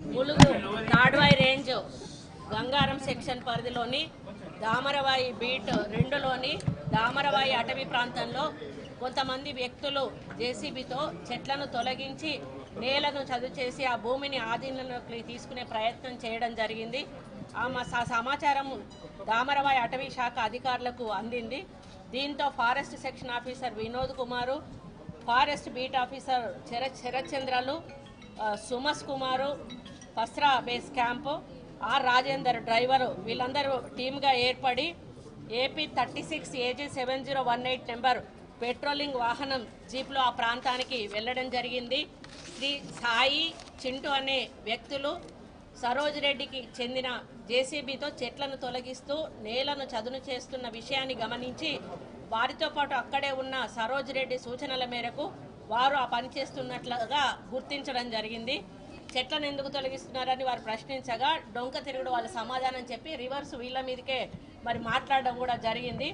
Mulugu Tadvai range Gangaram section పరిధిలోని Damaravai beat రెండులోని Damaravai అటవీ ప్రాంతంలో కొంతమంది వ్యక్తులు జేసీబీతో చెట్లను తొలగించి నేలను చదువు చేసి ఆ భూమిని ఆధీనంలోకి తీసుకునే ప్రయత్నం చేయడం జరిగింది. ఆ సమాచారం దామరవాయి అటవీ శాఖ అధికారులకు అందింది. దీంతో forest section officer Vinod Kumar forest beat officer Sharath శరత్చంద్రలు ఆ, Sumas Kumar Pasra base camp. R Rajender driver వీళ్ళందరూ టీమ్గా ఏర్పడి AP thirty six AG seven zero one eight number patrolling వాహనం జీప్లో ఆ ప్రాంతానికి వెళ్ళడం జరిగింది. శ్రీ సాయి చింటూ అనే వ్యక్తులు సరోజ్ రెడ్డికి చెందిన జేసీబీతో చెట్లను తొలగిస్తూ నేలను చదును చేస్తున్న విషయాన్ని గమనించి వారితో పాటు అక్కడే ఉన్న సరోజ్ రెడ్డి సూచనల మేరకు వారు ఆ పని చేస్తున్నట్లుగా గుర్తించడం జరిగింది. చెట్లను ఎందుకు తొలగిస్తున్నారని వారు ప్రశ్నించగా డొంక తిరుగుడు వాళ్ళ సమాధానం చెప్పి రివర్స్ వీళ్ళ మీదకే మరి మాట్లాడడం కూడా జరిగింది.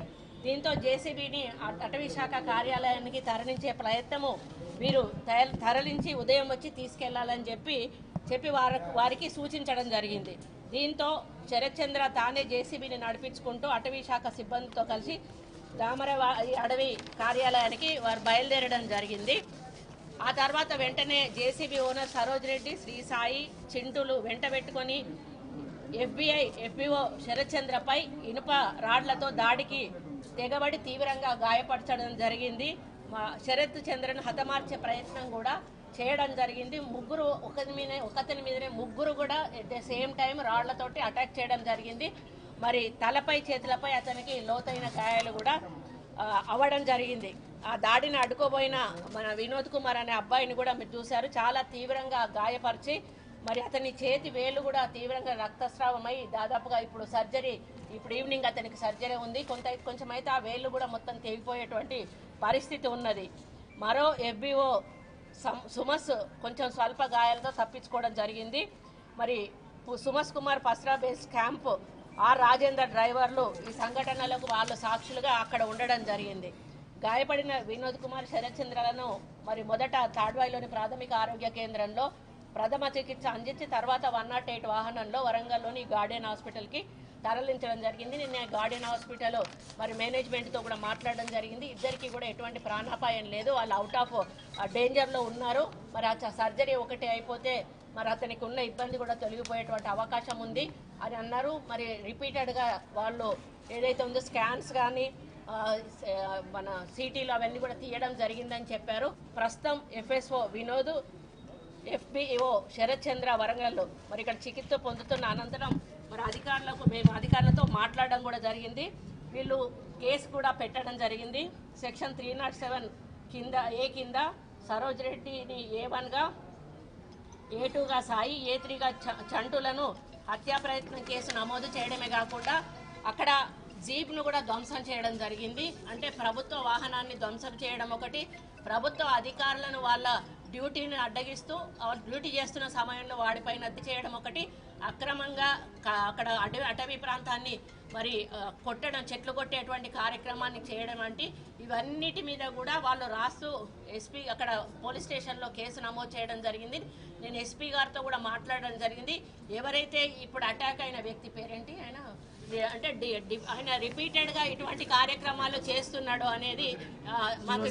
దీంతో జేసీబీని అటవీ శాఖ కార్యాలయానికి తరలించే ప్రయత్నము వీరు తరలించి ఉదయం వచ్చి తీసుకెళ్ళాలని చెప్పి చెప్పి వారి వారికి సూచించడం జరిగింది. దీంతో శరత్చంద్ర తానే జేసీబీని నడిపించుకుంటూ అటవీ శాఖ సిబ్బందితో కలిసి దామర అడవి కార్యాలయానికి వారు బయలుదేరడం జరిగింది. ఆ తర్వాత వెంటనే జేసీబీ ఓనర్ సరోజ్ రెడ్డి శ్రీ సాయి చింటులు వెంట పెట్టుకొని ఎఫ్బిఐ ఎఫ్బిఓ శరత్చంద్రపై ఇనుప రాడ్లతో దాడికి తెగబడి తీవ్రంగా గాయపరచడం జరిగింది. మా శరత్ చంద్రను హతమార్చే ప్రయత్నం కూడా చేయడం జరిగింది. ముగ్గురు ఒకరి మీద ఒకతని మీదనే ముగ్గురు కూడా ఎట్ ద సేమ్ టైం రాళ్ళతోటి అటాక్ చేయడం జరిగింది. మరి తలపై చేతులపై అతనికి లోతైన గాయాలు కూడా అవ్వడం జరిగింది. ఆ దాడిని అడ్డుకోబోయిన మన వినోద్ కుమార్ అనే అబ్బాయిని కూడా మీరు చూశారు. చాలా తీవ్రంగా గాయపరిచి మరి అతని చేతి వేలు కూడా తీవ్రంగా రక్తస్రావమై దాదాపుగా ఇప్పుడు సర్జరీ ఇప్పుడు ఈవినింగ్ అతనికి సర్జరీ ఉంది. కొంత కొంచెం అయితే ఆ వేళ్ళు కూడా మొత్తం తెగిపోయేటువంటి పరిస్థితి ఉన్నది. మరో ఎఫ్బిఓ సుమస్ కొంచెం స్వల్ప గాయాలతో తప్పించుకోవడం జరిగింది. మరి Sumas Kumar Pasra base camp R Rajender డ్రైవర్లు ఈ సంఘటనలకు వాళ్ళు సాక్షులుగా అక్కడ ఉండడం జరిగింది. గాయపడిన వినోద్ కుమార్ శరత్చంద్రలను మరి మొదట తాడ్వాయిలోని ప్రాథమిక ఆరోగ్య కేంద్రంలో ప్రథమ చికిత్స అందించి తర్వాత వన్ నాట్ ఎయిట్ వాహనంలో వరంగల్లోని గార్డెన్ హాస్పిటల్కి తరలించడం జరిగింది. నిన్న గార్డెన్ హాస్పిటల్ మరి మేనేజ్మెంట్తో కూడా మాట్లాడడం జరిగింది. ఇద్దరికి కూడా ఎటువంటి ప్రాణాపాయం లేదు. వాళ్ళు అవుట్ ఆఫ్ డేంజర్లో ఉన్నారు. మరి ఆ సర్జరీ ఒకటి అయిపోతే మరి అతనికి ఉన్న ఇబ్బంది కూడా తొలగిపోయేటువంటి అవకాశం ఉంది అని అన్నారు. మరి రిపీటెడ్గా వాళ్ళు ఏదైతే ఉందో స్కాన్స్ కానీ మన సిటీలు అవన్నీ కూడా తీయడం జరిగిందని చెప్పారు. ప్రస్తుతం ఎఫ్ఎస్ఓ వినోద్ ఎఫ్బిఓ శరత్ చంద్ర వరంగల్లో. మరి ఇక్కడ చికిత్స పొందుతున్న అనంతరం మరి అధికారులకు మేము అధికారులతో మాట్లాడడం కూడా జరిగింది. వీళ్ళు కేసు కూడా పెట్టడం జరిగింది. సెక్షన్ త్రీ నాట్ సెవెన్ కింద ఏ కింద? సరోజ్ రెడ్డిని ఏ వన్గా ఏ టూగా సాయి ఏ త్రీగా చ- చంటులను హత్యా ప్రయత్నం కేసు నమోదు చేయడమే కాకుండా అక్కడ జీప్ను కూడా ధ్వంసం చేయడం జరిగింది. అంటే ప్రభుత్వ వాహనాన్ని ధ్వంసం చేయడం ఒకటి ప్రభుత్వ అధికారులను వాళ్ళ డ్యూటీని అడ్డగిస్తూ డ్యూటీ చేస్తున్న సమయంలో వాడిపైన అద్దె చేయడం ఒకటి అక్రమంగా అక్కడ అటవీ అటవీ ప్రాంతాన్ని మరి కొట్టడం చెట్లు కొట్టేటువంటి కార్యక్రమాన్ని చేయడం వంటి ఇవన్నిటి మీద కూడా వాళ్ళు రాస్తూ ఎస్పీ అక్కడ పోలీస్ స్టేషన్లో కేసు నమోదు చేయడం జరిగింది. నేను ఎస్పీ గారితో కూడా మాట్లాడడం జరిగింది. ఎవరైతే ఇప్పుడు అటాక్ అయిన వ్యక్తి పేరేంటి? ఆయన అంటే ఆయన రిపీటెడ్గా ఇటువంటి కార్యక్రమాలు చేస్తున్నాడు అనేది మాకు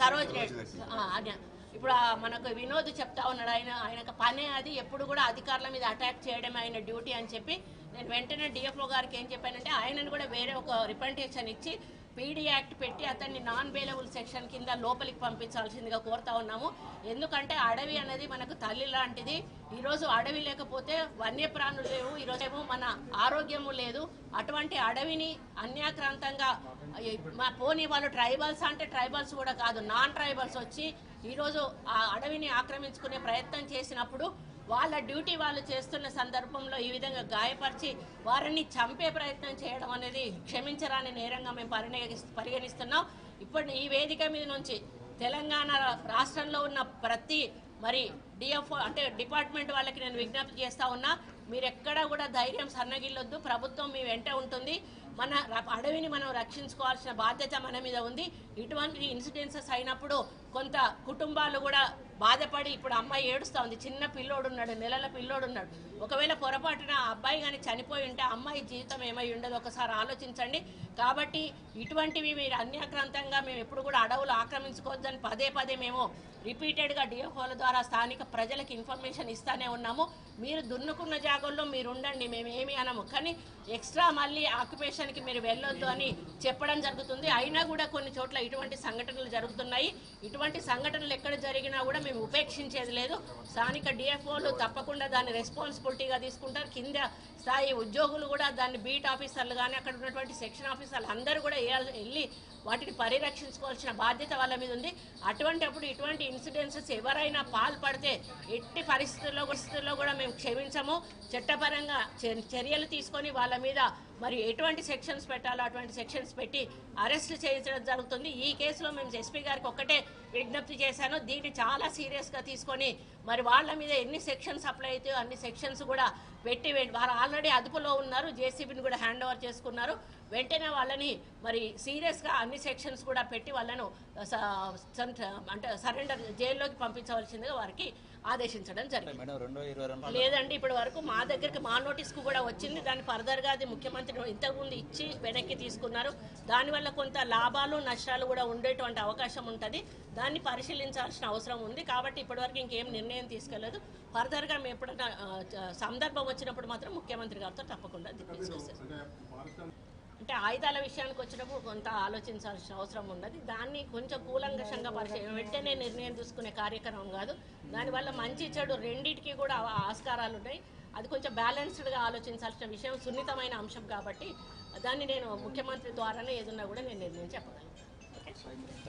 సరోజ్ రెడ్డి. ఇప్పుడు మనకు వినోద్ చెప్తా ఉన్నాడు. ఆయన ఆయన పనే అది. ఎప్పుడు కూడా అధికారుల మీద అటాక్ చేయడం ఆయన డ్యూటీ అని చెప్పి నేను వెంటనే డిఎఫ్ఓ గారికి ఏం చెప్పానంటే ఆయనను కూడా వేరే ఒక రిప్రజెంటేషన్ ఇచ్చి పీడీ యాక్ట్ పెట్టి అతన్ని నాన్ బెయిలబుల్ సెక్షన్ కింద లోపలికి పంపించాల్సిందిగా కోరుతా ఉన్నాము. ఎందుకంటే అడవి అనేది మనకు తల్లి లాంటిది. ఈరోజు అడవి లేకపోతే వన్యప్రాణులు లేవు. ఈరోజేమో మన ఆరోగ్యము లేదు. అటువంటి అడవిని అన్యాక్రాంతంగా మా పోనీ వాళ్ళు ట్రైబల్స్ అంటే ట్రైబల్స్ కూడా కాదు నాన్ ట్రైబల్స్ వచ్చి ఈరోజు ఆ అడవిని ఆక్రమించుకునే ప్రయత్నం చేసినప్పుడు వాళ్ళ డ్యూటీ వాళ్ళు చేస్తున్న సందర్భంలో ఈ విధంగా గాయపరిచి వారిని చంపే ప్రయత్నం చేయడం అనేది క్షమించరాని నేరంగా మేము పరిగణి పరిగణిస్తున్నాం. ఇప్పుడు ఈ వేదిక మీద నుంచి తెలంగాణ రాష్ట్రంలో ఉన్న ప్రతి మరి డిఎఫ్ఓ అంటే డిపార్ట్మెంట్ వాళ్ళకి నేను విజ్ఞప్తి చేస్తా ఉన్నా మీరు ఎక్కడా కూడా ధైర్యం సన్నగిల్లొద్దు. ప్రభుత్వం మీ వెంట ఉంటుంది. మన అడవిని మనం రక్షించుకోవాల్సిన బాధ్యత మన మీద ఉంది. ఇటువంటి ఇన్సిడెన్సెస్ అయినప్పుడు కొంత కుటుంబాలు కూడా బాధపడి ఇప్పుడు అమ్మాయి ఏడుస్తూ ఉంది. చిన్న పిల్లోడు ఉన్నాడు నెలల పిల్లోడు ఉన్నాడు. ఒకవేళ పొరపాటున ఆ అబ్బాయి కానీ చనిపోయి ఉంటే అమ్మాయి జీవితం ఏమై ఉండదు. ఒకసారి ఆలోచించండి. కాబట్టి ఇటువంటివి మీరు అన్యాక్రాంతంగా మేము ఎప్పుడు కూడా అడవులు ఆక్రమించుకోవద్దని పదే పదే మేము రిపీటెడ్గా డిఎఫ్ఓల ద్వారా స్థానిక ప్రజలకు ఇన్ఫర్మేషన్ ఇస్తానే ఉన్నాము. మీరు దున్నుకున్న జాగల్లో మీరు ఉండండి. మేము ఏమి అనము. కానీ ఎక్స్ట్రా మళ్ళీ ఎలక్షన్కి మీరు వెళ్ళొద్దు అని చెప్పడం జరుగుతుంది. అయినా కూడా కొన్ని చోట్ల ఇటువంటి సంఘటనలు జరుగుతున్నాయి. ఇటువంటి సంఘటనలు ఎక్కడ జరిగినా కూడా మేము ఉపేక్షించేది లేదు. స్థానిక డిఎఫ్ఓలు తప్పకుండా దాన్ని రెస్పాన్సిబిలిటీగా తీసుకుంటారు. కింద స్థాయి ఉద్యోగులు కూడా దాన్ని బీట్ ఆఫీసర్లు కానీ అక్కడ ఉన్నటువంటి సెక్షన్ ఆఫీసర్లు అందరూ కూడా వెళ్ళి వాటిని పరిరక్షించుకోవాల్సిన బాధ్యత వాళ్ళ మీద ఉంది. అటువంటి అప్పుడు ఇటువంటి ఇన్సిడెన్సెస్ ఎవరైనా పాల్పడితే ఎట్టి పరిస్థితుల్లో పరిస్థితుల్లో కూడా మేము క్షమించము. చట్టపరంగా చర్యలు తీసుకొని వాళ్ళ మీద మరి ఎటువంటి సెక్షన్స్ పెట్టాలో అటువంటి సెక్షన్స్ పెట్టి అరెస్ట్ చేయించడం జరుగుతుంది. ఈ కేసులో మేము ఎస్పీ గారికి ఒక్కటే విజ్ఞప్తి చేశాను. దీన్ని చాలా సీరియస్గా తీసుకొని మరి వాళ్ళ మీద ఎన్ని సెక్షన్స్ అప్లై అవుతాయో అన్ని సెక్షన్స్ కూడా పెట్టి వారు ఆల్రెడీ అదుపులో ఉన్నారు. జేసీబీని కూడా హ్యాండ్ ఓవర్ చేసుకున్నారు. వెంటనే వాళ్ళని మరి సీరియస్గా అన్ని సెక్షన్స్ కూడా పెట్టి వాళ్ళను అంటే సరెండర్ జైల్లోకి పంపించవలసిందిగా వారికి ఆదేశించడం జరిగింది. లేదండి ఇప్పటి వరకు మా దగ్గరికి మా నోటీస్కు కూడా వచ్చింది. దాని ఫర్దర్గా అది ముఖ్యమంత్రి ఇంతకుముందు ఇచ్చి వెనక్కి తీసుకున్నారు. దానివల్ల కొంత లాభాలు నష్టాలు కూడా ఉండేటువంటి అవకాశం ఉంటుంది. దాన్ని పరిశీలించాల్సిన అవసరం ఉంది. కాబట్టి ఇప్పటివరకు ఇంకేం నిర్ణయం తీసుకెళ్ళదు ఫర్దర్గా మేము ఎప్పుడైనా సందర్భం వచ్చినప్పుడు మాత్రం ముఖ్యమంత్రి గారితో తప్పకుండా డిస్కస్ చేస్తాం అంటే ఆయుధాల విషయానికి వచ్చినప్పుడు కొంత ఆలోచించాల్సిన అవసరం ఉన్నది. దాన్ని కొంచెం కూలంకషంగా పరిచయం వెంటనే నిర్ణయం తీసుకునే కార్యక్రమం కాదు. దానివల్ల మంచి చెడు రెండింటికి కూడా ఆస్కారాలు ఉన్నాయి అది కొంచెం బ్యాలెన్స్డ్గా ఆలోచించాల్సిన విషయం సున్నితమైన అంశం కాబట్టి దాన్ని నేను ముఖ్యమంత్రి ద్వారానే ఏదన్నా కూడా నేను నిర్ణయం చెప్పగలను.